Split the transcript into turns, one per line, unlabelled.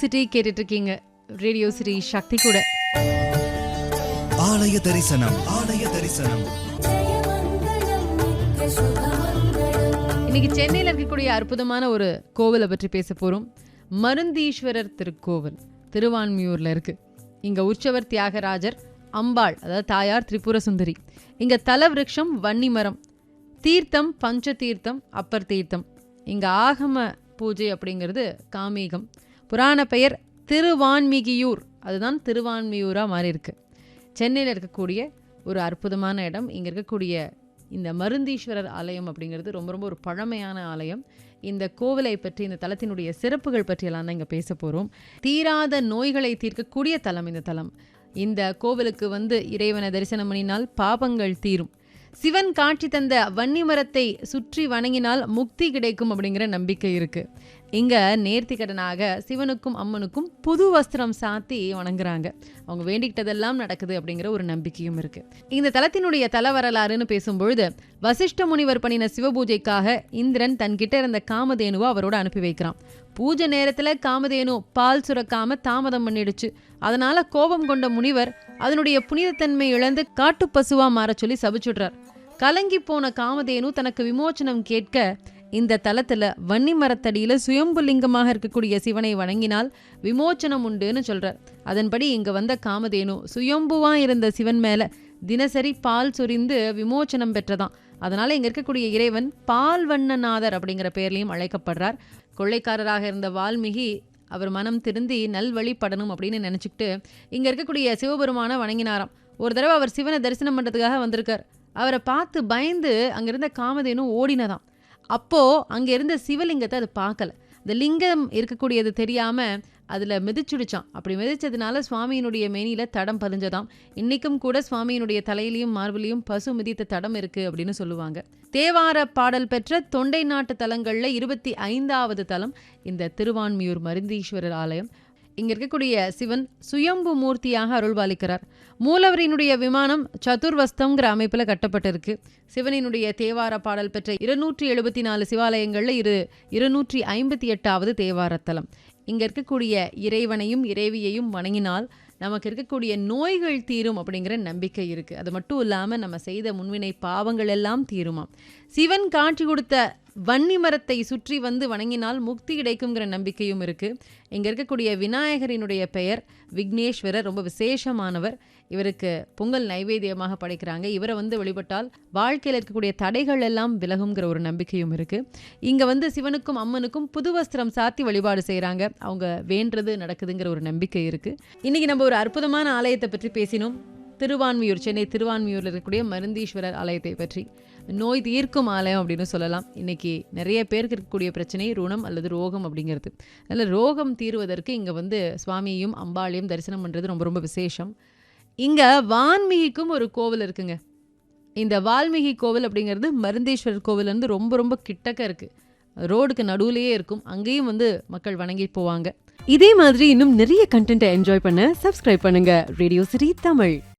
City கேட்டுட்டு இருக்கீங்க radio city சக்தி கூட.
ஆலய தரிசனம் ஆலய தரிசனம்.
இன்னைக்கு சென்னையில் இருக்கக்கூடிய அற்புதமான ஒரு கோவிலை பற்றி பேச போறோம். மருந்தீஸ்வரர் திருக்கோவில் திருவான்மியூர்ல இருக்கு. இங்க உற்சவர் தியாகராஜர் அம்பாள் அதாவது தாயார் திரிபுர சுந்தரி. இங்க தலவிருட்சம் வன்னி மரம் தீர்த்தம் பஞ்ச தீர்த்தம் அப்பர் தீர்த்தம். இங்க ஆகம பூஜை அப்படிங்கிறது காமீகம். புராண பெயர் திருவான்மிகியூர். அதுதான் திருவான்மியூராக மாறி இருக்கு. சென்னையில் இருக்கக்கூடிய ஒரு அற்புதமான இடம். இங்கே இருக்கக்கூடிய இந்த மருந்தீஸ்வரர் ஆலயம் அப்படிங்கிறது ரொம்ப ரொம்ப ஒரு பழமையான ஆலயம். இந்த கோவிலை பற்றி இந்த தலத்தினுடைய சிறப்புகள் பற்றியெல்லாம் தான் இங்கே பேச போகிறோம் தீராத நோய்களை தீர்க்கக்கூடிய தலம் இந்த தலம். இந்த கோவிலுக்கு வந்து இறைவனை தரிசனம் பண்ணினால் பாபங்கள் தீரும். சிவன் காட்சி தந்த வன்னி மரத்தை சுற்றி வணங்கினால் முக்தி கிடைக்கும் அப்படிங்கிற நம்பிக்கை இருக்கு. இங்க நேர்த்திக்கடனாக சிவனுக்கும் அம்மனுக்கும் புது வஸ்திரம் சாத்தி வணங்குறாங்க. அவங்க வேண்டிக்கிட்டதெல்லாம் நடக்குது அப்படிங்கிற ஒரு நம்பிக்கையும் இருக்கு. இந்த தலத்தினுடைய தல வரலாறுன்னு பேசும்பொழுது வசிஷ்ட முனிவர் பண்ணின சிவபூஜைக்காக இந்திரன் தன்கிட்ட இருந்த காமதேனுவை அவரோட அனுப்பி வைக்கிறான். பூஜை நேரத்துல காமதேனு பால் சுரக்காம தாமதம் பண்ணிடுச்சு. அதனால கோபம் கொண்ட முனிவர் அதனுடைய புனிதத்தன்மை இழந்து காட்டுப்பசுவா மாறச் சொல்லி சபிச்சுடுறார். கலங்கி போன காமதேனு தனக்கு விமோச்சனம் கேட்க இந்த தலத்துல வன்னி மரத்தடியில சுயம்புலிங்கமாக இருக்கக்கூடிய சிவனை வணங்கினால் விமோச்சனம் உண்டுன்னு சொல்றார். அதன்படி இங்க வந்த காமதேனு சுயம்புவா இருந்த சிவன் மேல தினசரி பால் சொரிந்து விமோச்சனம் பெற்றதான். அதனால இங்க இருக்கக்கூடிய இறைவன் பால் வண்ணநாதர் அப்படிங்கிற பெயர்லையும் அழைக்கப்படுறார். கொள்ளைக்காரராக இருந்த வால்மீகி அவர் மனம் திருந்தி நல்வழிப்படணும் அப்படின்னு நினச்சிக்கிட்டு இங்கே இருக்கக்கூடிய சிவபெருமானை வணங்கினாராம். ஒரு தடவை அவர் சிவனை தரிசனம் பண்ணுறதுக்காக வந்திருக்கார். அவரை பார்த்து பயந்து அங்கே இருந்த காமதேனும் ஓடினதாம். அப்போது அங்கே இருந்த சிவலிங்கத்தை அது பார்க்கல. இந்த லிங்கம் இருக்கக்கூடியது தெரியாமல் அதில் மிதிச்சுடுச்சான் அப்படி மிதிச்சதுனால சுவாமியினுடைய மேனியில் தடம் பதிஞ்சதாம். இன்றைக்கும் கூட சுவாமியினுடைய தலையிலையும் மார்பிலையும் பசு மிதித்த தடம் இருக்குது அப்படின்னு சொல்லுவாங்க. தேவார பாடல் பெற்ற தொண்டை நாட்டு தலங்களில் இருபத்தி ஐந்தாவது தலம் இந்த திருவான்மியூர் மருந்தீஸ்வரர் ஆலயம். இங்க இருக்கக்கூடிய சிவன் சுயம்பு மூர்த்தியாக அருள்பாலிக்கிறார். மூலவரினுடைய விமானம் சதுர்வஸ்தம்ங்கிற அமைப்பில் கட்டப்பட்டிருக்கு. சிவனினுடைய தேவார பாடல் பெற்ற இருநூற்றி எழுபத்தி நாலு சிவாலயங்களில் இரு இருநூற்றி ஐம்பத்தி எட்டாவது தேவாரத்தலம். இங்க இருக்கக்கூடிய இறைவனையும் இறைவியையும் வணங்கினால் நமக்கு இருக்கக்கூடிய நோய்கள் தீரும் அப்படிங்கிற நம்பிக்கை இருக்கு. அது மட்டும் இல்லாம நம்ம செய்த முன்வினை பாவங்கள் எல்லாம் தீருமாம். சிவன் காட்சி கொடுத்த வன்னி மரத்தை சுற்றி வந்து வணங்கினால் முக்தி கிடைக்குங்கிற நம்பிக்கையும் இருக்கு. இங்க இருக்கக்கூடிய விநாயகரினுடைய பெயர் விக்னேஸ்வரர் ரொம்ப விசேஷமானவர். இவருக்கு பொங்கல் நைவேத்தியமாக படைக்கிறாங்க. இவரை வந்து வழிபட்டால் வாழ்க்கையில் இருக்கக்கூடிய தடைகள் எல்லாம் விலகுங்கிற ஒரு நம்பிக்கையும் இருக்கு. இங்க வந்து சிவனுக்கும் அம்மனுக்கும் புது வஸ்திரம் சாத்தி வழிபாடு செய்கிறாங்க அவங்க வேண்டது நடக்குதுங்கிற ஒரு நம்பிக்கை இருக்கு. இன்னைக்கு நம்ம ஒரு அற்புதமான ஆலயத்தை பற்றி பேசினோம். திருவான்மியூர் சென்னை திருவான்மியூரில் இருக்கக்கூடிய மருந்தீஸ்வரர் ஆலயத்தை பற்றி நோய் தீர்க்கும் ஆலயம் அப்படின்னு சொல்லலாம். இன்னைக்கு நிறைய பேருக்கு இருக்கக்கூடிய பிரச்சனை ருணம் அல்லது ரோகம் அப்படிங்கிறது. அதில் ரோகம் தீர்வதற்கு இங்கே வந்து சுவாமியையும் அம்பாளையும் தரிசனம் பண்ணுறது ரொம்ப ரொம்ப விசேஷம். இங்கே வான்மீகிக்கும் ஒரு கோவில் இருக்குங்க. இந்த வால்மீகி கோவில் அப்படிங்கிறது மருந்தீஸ்வரர் கோவிலேருந்து ரொம்ப ரொம்ப கிட்டக்க இருக்குது ரோடுக்கு நடுவுலயே இருக்கும். அங்கேயும் வந்து மக்கள் வணங்கி போவாங்க. இதே மாதிரி இன்னும் நிறைய கண்டென்ட்டை என்ஜாய் பண்ண சப்ஸ்கிரைப் பண்ணுங்க. ரேடியோ சிரி தமிழ்